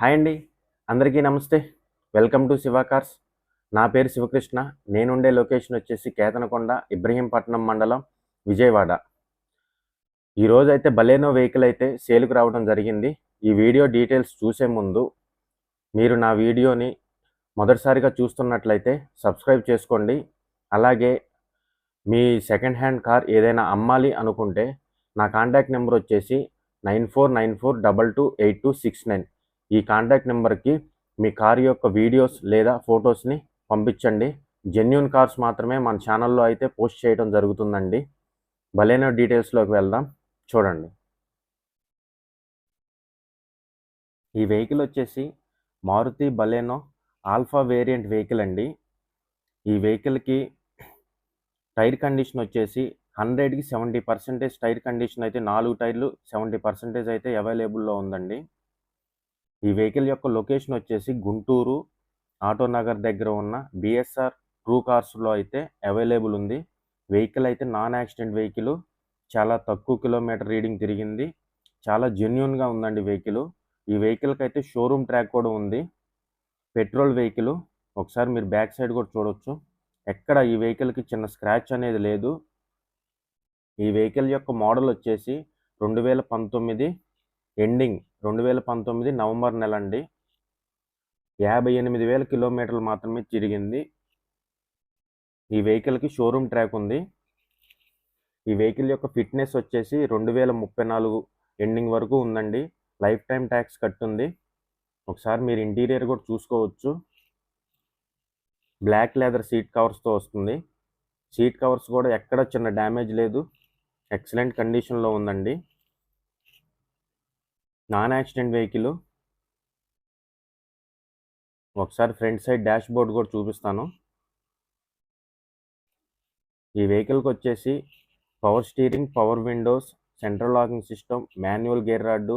Hi అండి. అందరికీ నమస్తే. Welcome to Siva cars. నా పేరు శివకృష్ణ. నేనుండే లొకేషన్ వచ్చేసి కేతనకొండ ఇబ్రహీంపట్నం మండలం విజయవాడ. ఈరోజు అయితే బలేనో వెహికల్ అయితే సేల్కి రావడం జరిగింది. ఈ వీడియో డీటెయిల్స్ చూసే ముందు మీరు నా వీడియోని మొదటిసారిగా చూస్తున్నట్లయితే సబ్స్క్రైబ్ చేసుకోండి. అలాగే మీ సెకండ్ హ్యాండ్ కార్ ఏదైనా అమ్మాలి అనుకుంటే నా కాంటాక్ట్ నెంబర్ వచ్చేసి nine four nine four double two eight two six nine. ఈ కాంటాక్ట్ నెంబర్కి మీ కార్ యొక్క వీడియోస్ లేదా ఫొటోస్ని పంపించండి. జెన్యున్ కార్స్ మాత్రమే మన ఛానల్లో అయితే పోస్ట్ చేయడం జరుగుతుందండి. బలేనో డీటెయిల్స్లోకి వెళ్దాం. చూడండి. ఈ వెహికల్ వచ్చేసి Maruti Baleno alpha variant vehicle అండి. ఈ వెహికల్కి టైర్ కండిషన్ వచ్చేసి హండ్రెడ్కి సెవెంటీ పర్సెంటేజ్ టైర్ కండిషన్ అయితే నాలుగు టైర్లు సెవెంటీ పర్సెంటేజ్ అయితే అవైలబుల్లో ఉందండి. ఈ వెహికల్ యొక్క లొకేషన్ వచ్చేసి గుంటూరు ఆటోనగర్ దగ్గర ఉన్న బిఎస్ఆర్ ట్రూ కార్స్లో అయితే అవైలబుల్ ఉంది. వెహికల్ అయితే నాన్ యాక్సిడెంట్ వెహికల్ చాలా తక్కువ కిలోమీటర్ రీడింగ్ తిరిగింది. చాలా జెన్యున్గా ఉందండి వెహికల్. ఈ వెహికల్కి అయితే షోరూమ్ ట్రాక్ కూడా ఉంది. పెట్రోల్ వెహికల్ ఒకసారి మీరు బ్యాక్ సైడ్ కూడా చూడొచ్చు. ఎక్కడ ఈ వెహికల్కి చిన్న స్క్రాచ్ అనేది లేదు. ఈ వెహికల్ యొక్క మోడల్ వచ్చేసి రెండు వేల పంతొమ్మిది ఎండింగ్ రెండు వేల పంతొమ్మిది నవంబర్ నెల అండి యాభై ఎనిమిది వేల కిలోమీటర్లు మాత్రమే తిరిగింది ఈ వెహికల్కి షోరూమ్ ట్రాక్ ఉంది. ఈ వెహికల్ యొక్క ఫిట్నెస్ వచ్చేసి రెండు వేల ముప్పై నాలుగు ఎండింగ్ వరకు ఉందండి. లైఫ్ టైం ట్యాక్స్ కట్టుంది. ఒకసారి మీరు ఇంటీరియర్ కూడా చూసుకోవచ్చు. బ్లాక్ లెదర్ సీట్ కవర్స్తో వస్తుంది. సీట్ కవర్స్ కూడా ఎక్కడ చిన్న డ్యామేజ్ లేదు. ఎక్సలెంట్ కండిషన్లో ఉందండి. Non accident vehicle. ఒకసారి ఫ్రంట్ సైడ్ డాష్ బోర్డ్ కూడా చూపిస్తాను. ఈ వెహికల్కి వచ్చేసి power steering power windows central locking system manual gear rod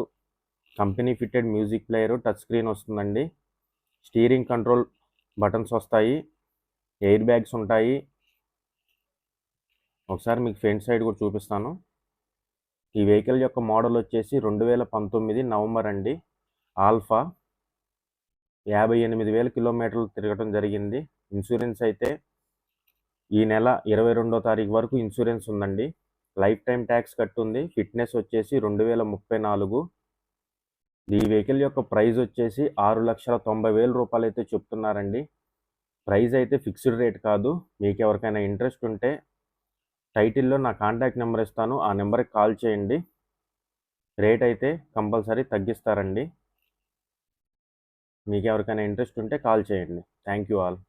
company fitted music player touch screen వస్తుందండి. స్టీరింగ్ కంట్రోల్ బటన్స్ వస్తాయి. ఎయిర్ బ్యాగ్స్ ఉంటాయి. ఒకసారి మీకు ఫ్రంట్ సైడ్ కూడా చూపిస్తాను. ఈ వెహికల్ యొక్క మోడల్ వచ్చేసి రెండు వేల పంతొమ్మిది నవంబర్ అండి. ఆల్ఫా యాభై ఎనిమిది వేల కిలోమీటర్లు తిరగడం జరిగింది. ఇన్సూరెన్స్ అయితే ఈ నెల ఇరవై రెండో తారీఖు వరకు ఇన్సూరెన్స్ ఉందండి. లైఫ్ టైం ట్యాక్స్ కట్టుంది. ఫిట్నెస్ వచ్చేసి రెండు వేల ముప్పై నాలుగు. ఈ వెహికల్ యొక్క ప్రైస్ వచ్చేసి ఆరు లక్షల తొంభై వేల రూపాయలు అయితే చెప్తున్నారండి. ప్రైస్ అయితే ఫిక్స్డ్ రేట్ కాదు. మీకు ఎవరికైనా ఇంట్రెస్ట్ ఉంటే టైటిల్లో నా కాంటాక్ట్ నెంబర్ ఇస్తాను. ఆ నెంబర్కి కాల్ చేయండి. రేట్ అయితే కంపల్సరీ తగ్గిస్తారండి. మీకు ఎవరికైనా ఇంట్రెస్ట్ ఉంటే కాల్ చేయండి. Thank you all.